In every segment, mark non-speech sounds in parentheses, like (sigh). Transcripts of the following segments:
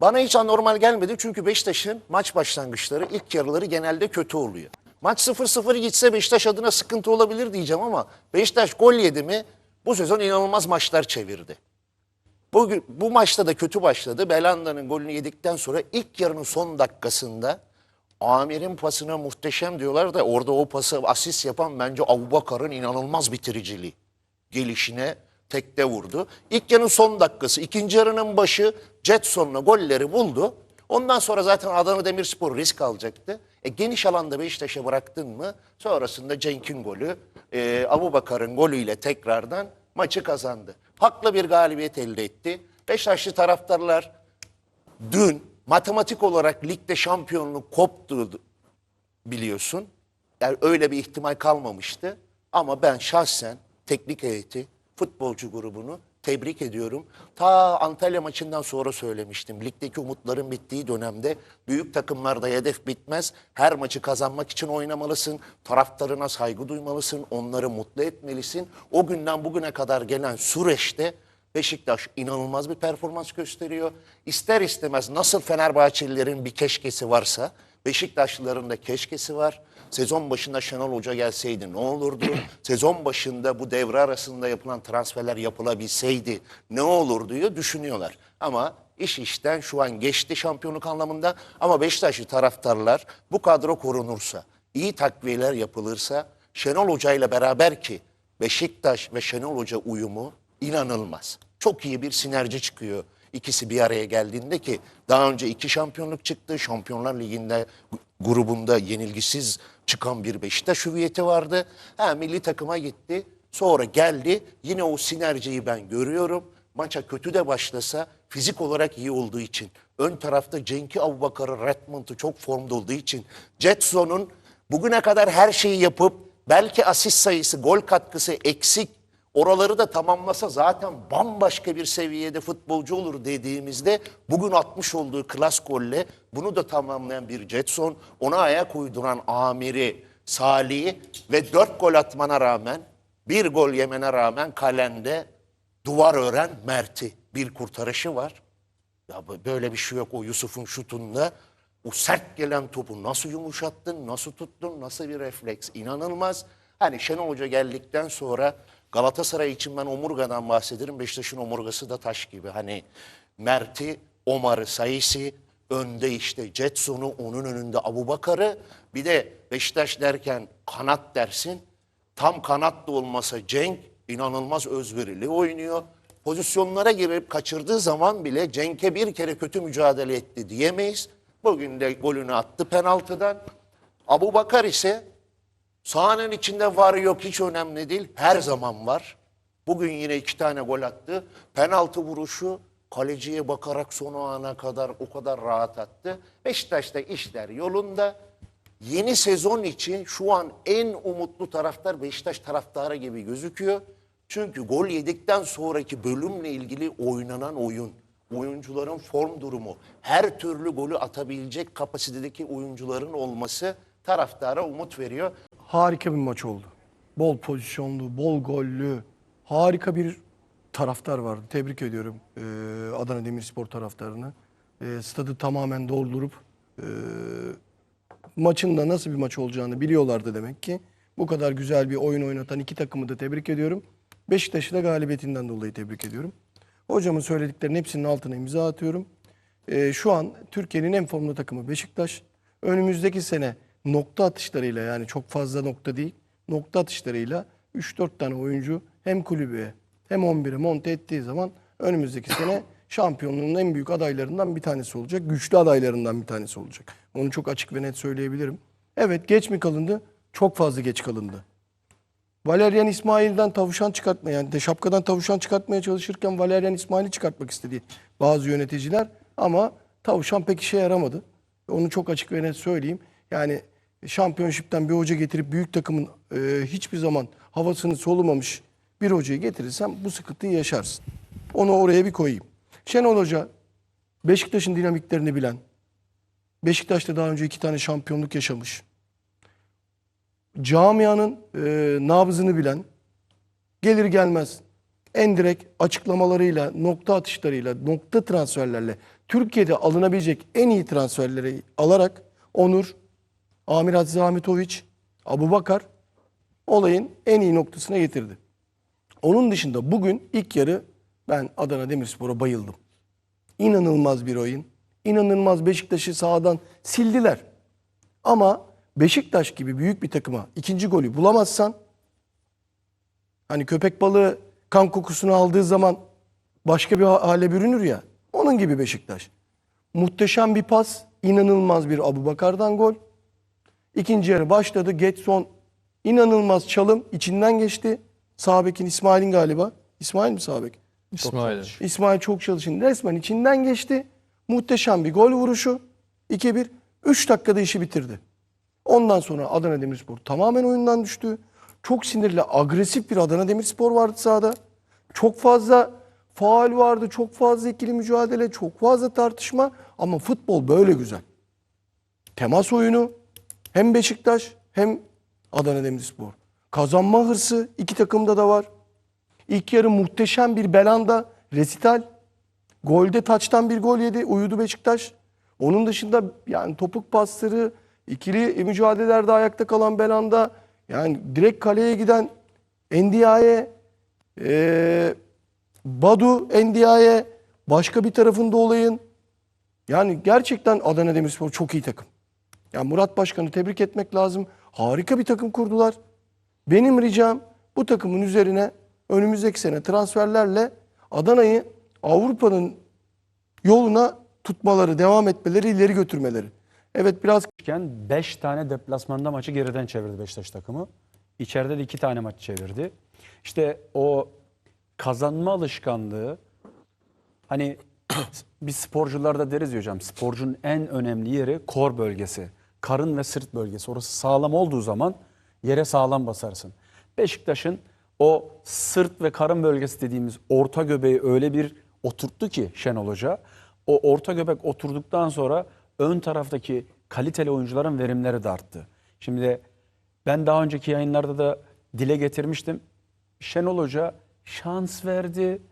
Bana hiç anormal gelmedi çünkü Beşiktaş'ın maç başlangıçları ilk yarıları genelde kötü oluyor. Maç 0-0 gitse Beşiktaş adına sıkıntı olabilir diyeceğim ama Beşiktaş gol yedi mi bu sezon inanılmaz maçlar çevirdi. Bugün, bu maçta da kötü başladı. Belanda'nın golünü yedikten sonra ilk yarının son dakikasında Amir'in pasına muhteşem diyorlar da orada o pası asist yapan bence Abubakar'ın inanılmaz bitiriciliği. Gelişine tekte vurdu. İlk yarının son dakikası, ikinci yarının başı Jetson'la golleri buldu. Ondan sonra zaten Adana Demirspor risk alacaktı. E, geniş alanda Beşiktaş'a bıraktın mı sonrasında Cenk'in golü, e, Abubakar'ın golüyle tekrardan maçı kazandı. Haklı bir galibiyet elde etti. Beşiktaşlı taraftarlar dün matematik olarak ligde şampiyonluk koptu biliyorsun. Yani öyle bir ihtimal kalmamıştı. Ama ben şahsen teknik heyeti, futbolcu grubunu tebrik ediyorum. Ta Antalya maçından sonra söylemiştim. Ligdeki umutların bittiği dönemde büyük takımlarda hedef bitmez. Her maçı kazanmak için oynamalısın. Taraftarına saygı duymalısın. Onları mutlu etmelisin. O günden bugüne kadar gelen süreçte Beşiktaş inanılmaz bir performans gösteriyor. İster istemez nasıl Fenerbahçelilerin bir keşkesi varsa Beşiktaşlıların da keşkesi var. Sezon başında Şenol Hoca gelseydi ne olurdu? (clears throat) Sezon başında bu devre arasında yapılan transferler yapılabilseydi ne olur diyor düşünüyorlar. Ama iş işten şu an geçti şampiyonluk anlamında. Ama Beşiktaşlı taraftarlar bu kadro korunursa, iyi takviyeler yapılırsa Şenol Hoca ile beraber ki Beşiktaş ve Şenol Hoca uyumu inanılmaz. Çok iyi bir sinerji çıkıyor ikisi bir araya geldiğinde ki daha önce iki şampiyonluk çıktı. Şampiyonlar Ligi'nde grubunda yenilgisiz çıkan bir Beşiktaş hüviyeti vardı. Ha, milli takıma gitti. Sonra geldi. Yine o sinerjiyi ben görüyorum. Maça kötü de başlasa fizik olarak iyi olduğu için. Ön tarafta Cenk'i Abubakar'ı, Redmond'u çok formda olduğu için. Jetson'un bugüne kadar her şeyi yapıp belki asist sayısı, gol katkısı eksik Oraları da tamamlasa zaten bambaşka bir seviyede futbolcu olur dediğimizde bugün atmış olduğu klas golle bunu da tamamlayan bir Jetson, ona ayak uyduran Amir'i, Salih'i ve dört gol atmana rağmen, bir gol yemene rağmen kalende duvar ören Mert'i bir kurtarışı var. Ya böyle bir şey yok o Yusuf'un şutunda. O sert gelen topu nasıl yumuşattın, nasıl tuttun, nasıl bir refleks inanılmaz. Hani Şenol Hoca geldikten sonra Galatasaray için ben omurgadan bahsederim. Beşiktaş'ın omurgası da taş gibi. Hani Mert'i, Omar'ı, Sayıs'ı, önde işte Jetson'u, onun önünde Abubakar'ı. Bir de Beşiktaş derken kanat dersin. Tam kanat da olmasa Cenk inanılmaz özverili oynuyor. Pozisyonlara girip kaçırdığı zaman bile Cenk'e bir kere kötü mücadele etti diyemeyiz. Bugün de golünü attı penaltıdan. Abu Bakar ise sahanın içinde var yok hiç önemli değil. Her zaman var. Bugün yine iki tane gol attı. Penaltı vuruşu kaleciye bakarak son ana kadar o kadar rahat attı. Beşiktaş'ta işler yolunda. Yeni sezon için şu an en umutlu taraftar Beşiktaş taraftarı gibi gözüküyor. Çünkü gol yedikten sonraki bölümle ilgili oynanan oyun, oyuncuların form durumu, her türlü golü atabilecek kapasitedeki oyuncuların olması taraftara umut veriyor. Harika bir maç oldu. Bol pozisyonlu, bol gollü, harika bir taraftar vardı. Tebrik ediyorum eee, Adana Demirspor taraftarını. Eee, stadı tamamen doldurup eee, maçın nasıl bir maç olacağını biliyorlardı demek ki. Bu kadar güzel bir oyun oynatan iki takımı da tebrik ediyorum. Beşiktaş'ı da galibiyetinden dolayı tebrik ediyorum. Hocamın söylediklerinin hepsinin altına imza atıyorum. Ee, şu an Türkiye'nin en formlu takımı Beşiktaş. Önümüzdeki sene nokta atışlarıyla yani çok fazla nokta değil, nokta atışlarıyla 3-4 tane oyuncu hem kulübeye hem 11'e monte ettiği zaman önümüzdeki sene şampiyonluğun en büyük adaylarından bir tanesi olacak. Güçlü adaylarından bir tanesi olacak. Onu çok açık ve net söyleyebilirim. Evet geç mi kalındı? Çok fazla geç kalındı. Valerian İsmail'den tavuşan çıkartma yani de şapkadan tavuşan çıkartmaya çalışırken Valerian İsmail'i çıkartmak istedi bazı yöneticiler ama tavuşan pek işe yaramadı. Onu çok açık ve net söyleyeyim. Yani şampiyonşipten bir hoca getirip büyük takımın e, hiçbir zaman havasını solumamış bir hocayı getirirsem bu sıkıntıyı yaşarsın. Onu oraya bir koyayım. Şenol Hoca Beşiktaş'ın dinamiklerini bilen, Beşiktaş'ta daha önce iki tane şampiyonluk yaşamış camianın e, nabzını bilen, gelir gelmez en direkt açıklamalarıyla, nokta atışlarıyla, nokta transferlerle Türkiye'de alınabilecek en iyi transferleri alarak Onur, Amir Hadzi Ahmetoviç, Abu Bakar olayın en iyi noktasına getirdi. Onun dışında bugün ilk yarı ben Adana Demirspor'a bayıldım. İnanılmaz bir oyun. İnanılmaz Beşiktaş'ı sağdan sildiler. Ama Beşiktaş gibi büyük bir takıma ikinci golü bulamazsan hani köpek balığı kan kokusunu aldığı zaman başka bir hale bürünür ya. Onun gibi Beşiktaş. Muhteşem bir pas, inanılmaz bir Abubakar'dan gol. İkinci yarı başladı. Getson inanılmaz çalım içinden geçti. Sağ bekin İsmail'in galiba. İsmail mi sağ bek? İsmail. İsmail çok çalışın. Resmen içinden geçti. Muhteşem bir gol vuruşu. 2-1. 3 dakikada işi bitirdi. Ondan sonra Adana Demirspor tamamen oyundan düştü. Çok sinirli, agresif bir Adana Demirspor vardı sahada. Çok fazla faal vardı, çok fazla ikili mücadele, çok fazla tartışma. Ama futbol böyle güzel. Temas oyunu hem Beşiktaş hem Adana Demirspor. Kazanma hırsı iki takımda da var. İlk yarı muhteşem bir Belanda resital. Golde taçtan bir gol yedi. Uyudu Beşiktaş. Onun dışında yani topuk pasları, ikili mücadelelerde ayakta kalan Belanda, yani direkt kaleye giden Endiaye, eee Badu Endiaye, başka bir tarafında olayın. Yani gerçekten Adana Demirspor çok iyi takım. Yani Murat Başkan'ı tebrik etmek lazım. Harika bir takım kurdular. Benim ricam bu takımın üzerine önümüzdeki sene transferlerle Adana'yı Avrupa'nın yoluna tutmaları, devam etmeleri, ileri götürmeleri. Evet biraz iken 5 tane deplasmanda maçı geriden çevirdi Beşiktaş takımı. İçeride de 2 tane maç çevirdi. İşte o kazanma alışkanlığı hani (clears throat) biz sporcularda deriz ya hocam sporcunun en önemli yeri kor bölgesi. Karın ve sırt bölgesi. Orası sağlam olduğu zaman yere sağlam basarsın. Beşiktaş'ın o sırt ve karın bölgesi dediğimiz orta göbeği öyle bir oturttu ki Şenol Hoca. O orta göbek oturduktan sonra ön taraftaki kaliteli oyuncuların verimleri de arttı. Şimdi ben daha önceki yayınlarda da dile getirmiştim. Şenol Hoca şans verdi.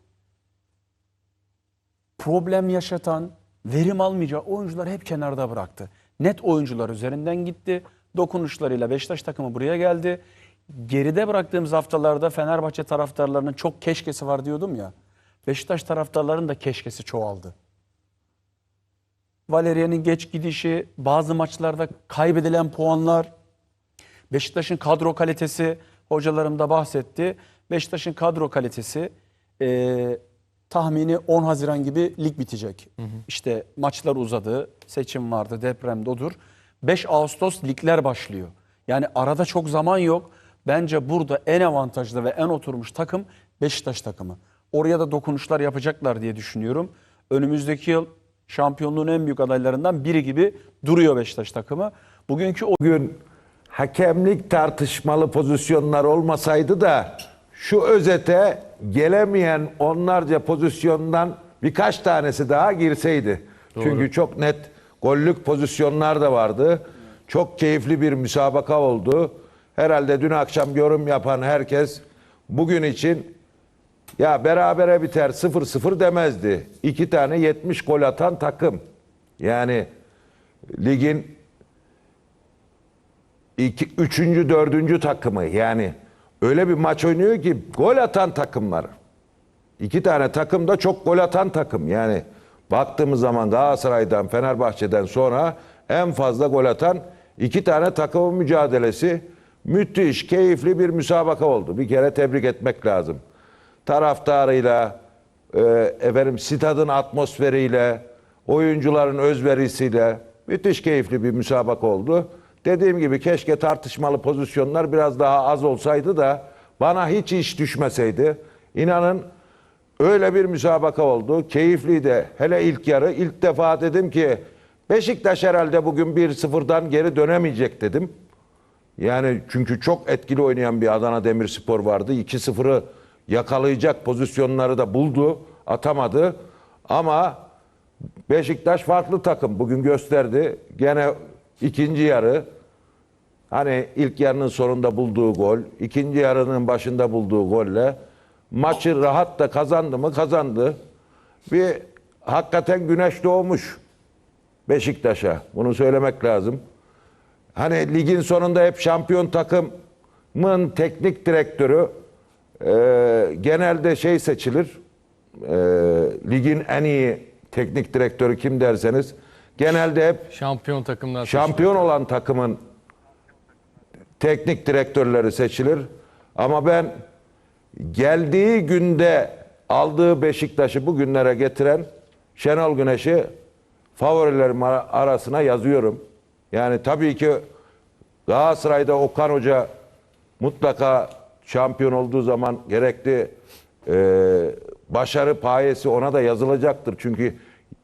Problem yaşatan, verim almayacağı oyuncular hep kenarda bıraktı. Net oyuncular üzerinden gitti. Dokunuşlarıyla Beşiktaş takımı buraya geldi. Geride bıraktığımız haftalarda Fenerbahçe taraftarlarının çok keşkesi var diyordum ya. Beşiktaş taraftarlarının da keşkesi çoğaldı. Valerian'ın geç gidişi, bazı maçlarda kaybedilen puanlar, Beşiktaş'ın kadro kalitesi, hocalarım da bahsetti. Beşiktaş'ın kadro kalitesi tahmini 10 Haziran gibi lig bitecek. İşte maçlar uzadı, seçim vardı, deprem odur. 5 Ağustos ligler başlıyor. Yani arada çok zaman yok. Bence burada en avantajlı ve en oturmuş takım Beşiktaş takımı. Oraya da dokunuşlar yapacaklar diye düşünüyorum. Önümüzdeki yıl şampiyonluğun en büyük adaylarından biri gibi duruyor Beşiktaş takımı. Bugünkü o Bugün hakemlik tartışmalı pozisyonlar olmasaydı da şu özete gelemeyen onlarca pozisyondan birkaç tanesi daha girseydi. Çünkü çok net gollük pozisyonlar da vardı. Çok keyifli bir müsabaka oldu. Herhalde dün akşam yorum yapan herkes bugün için ya berabere biter 0-0 demezdi. İki tane 70 gol atan takım. Yani ligin iki, üçüncü, dördüncü takımı yani öyle bir maç oynuyor ki gol atan takımlar. İki tane takım da çok gol atan takım. Yani baktığımız zaman Galatasaray'dan, Fenerbahçe'den sonra en fazla gol atan iki tane takımın mücadelesi müthiş, keyifli bir müsabaka oldu. Bir kere tebrik etmek lazım. Taraftarıyla, e, efendim stadın atmosferiyle, oyuncuların özverisiyle müthiş keyifli bir müsabaka oldu. Dediğim gibi keşke tartışmalı pozisyonlar biraz daha az olsaydı da bana hiç iş düşmeseydi. İnanın öyle bir müsabaka oldu. Keyifliydi. Hele ilk yarı ilk defa dedim ki Beşiktaş herhalde bugün 1-0'dan geri dönemeyecek dedim. Yani çünkü çok etkili oynayan bir Adana Demirspor vardı. 2-0'ı yakalayacak pozisyonları da buldu, atamadı. Ama Beşiktaş farklı takım bugün gösterdi. Gene ikinci yarı hani ilk yarının sonunda bulduğu gol, ikinci yarının başında bulduğu golle maçı rahat da kazandı mı kazandı. Bir hakikaten güneş doğmuş Beşiktaş'a. Bunu söylemek lazım. Hani ligin sonunda hep şampiyon takımın teknik direktörü e, genelde şey seçilir. E, ligin en iyi teknik direktörü kim derseniz genelde hep Şampiyon takımlar. şampiyon olan takımın teknik direktörleri seçilir. Ama ben geldiği günde aldığı Beşiktaş'ı bugünlere getiren Şenol Güneş'i favorilerim ara- arasına yazıyorum. Yani tabii ki Galatasaray'da Okan Hoca mutlaka şampiyon olduğu zaman gerekli e, başarı payesi ona da yazılacaktır. Çünkü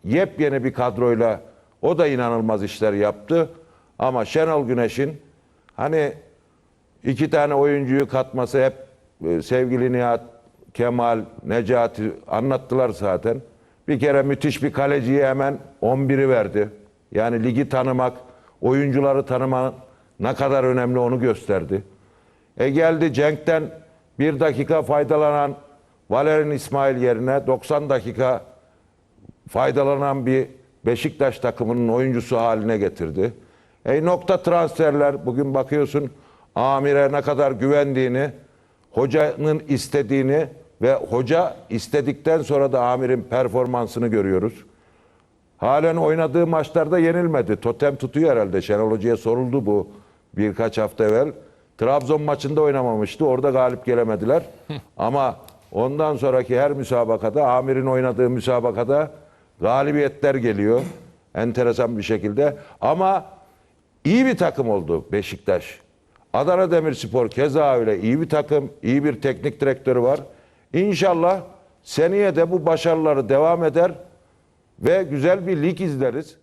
yepyeni bir kadroyla o da inanılmaz işler yaptı. Ama Şenol Güneş'in hani iki tane oyuncuyu katması hep e, sevgili Nihat, Kemal, Necati anlattılar zaten. Bir kere müthiş bir kaleciye hemen 11'i verdi. Yani ligi tanımak, oyuncuları tanımak ne kadar önemli onu gösterdi. E geldi Cenk'ten bir dakika faydalanan Valerian İsmail yerine 90 dakika faydalanan bir Beşiktaş takımının oyuncusu haline getirdi. E nokta transferler bugün bakıyorsun Amir'e ne kadar güvendiğini, hocanın istediğini ve hoca istedikten sonra da Amir'in performansını görüyoruz. Halen oynadığı maçlarda yenilmedi. Totem tutuyor herhalde. Şenol Hoca'ya soruldu bu birkaç hafta evvel. Trabzon maçında oynamamıştı. Orada galip gelemediler. Ama ondan sonraki her müsabakada, Amir'in oynadığı müsabakada galibiyetler geliyor. Enteresan bir şekilde. Ama iyi bir takım oldu Beşiktaş. Adana Demirspor keza öyle iyi bir takım, iyi bir teknik direktörü var. İnşallah seneye de bu başarıları devam eder ve güzel bir lig izleriz.